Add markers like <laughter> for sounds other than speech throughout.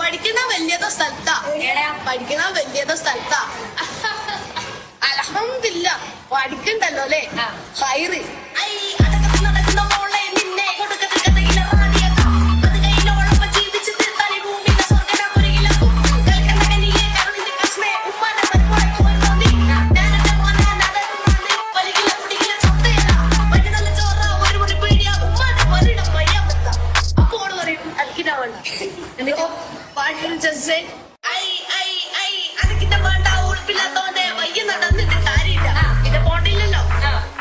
പഠിക്കുന്ന വലിയതോ സ്ഥലത്താ. പഠിക്കുന്ന വലിയതോ സ്ഥലത്താ. <laughs> അലഹമില്ല പഠിക്കണ്ടല്ലോ അല്ലേ? ഹൈറി എന്നിട്ടോ പാട്ടിലും ചെസ്സേ ഐ ഐ ഐ അനക്കിന്റെ വേണ്ട ഉൾപ്പില്ലാത്തോണ്ട് വയ്യ നടന്നിട്ട് കാര്യമില്ല. പിന്നെ പോണ്ടില്ലല്ലോ.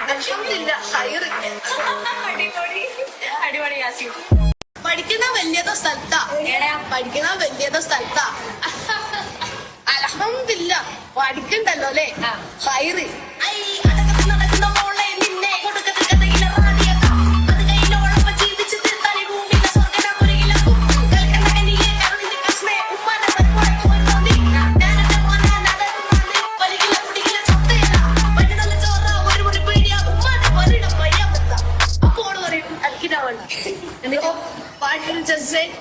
ലക്ഷ്യമില്ല ഹയറ് അടിപൊളി. അടിപൊളി ആശു പഠിക്കുന്ന വലിയതോ സ്ഥലത്താ. പഠിക്കുന്ന വലിയതോ സ്ഥലത്താ. <laughs> അലഹമില്ല പഠിക്കണ്ടല്ലോ അല്ലേ? ഹയറ് ഐ അതൊക്കെ നടക്കുന്ന and they all, why didn't just say,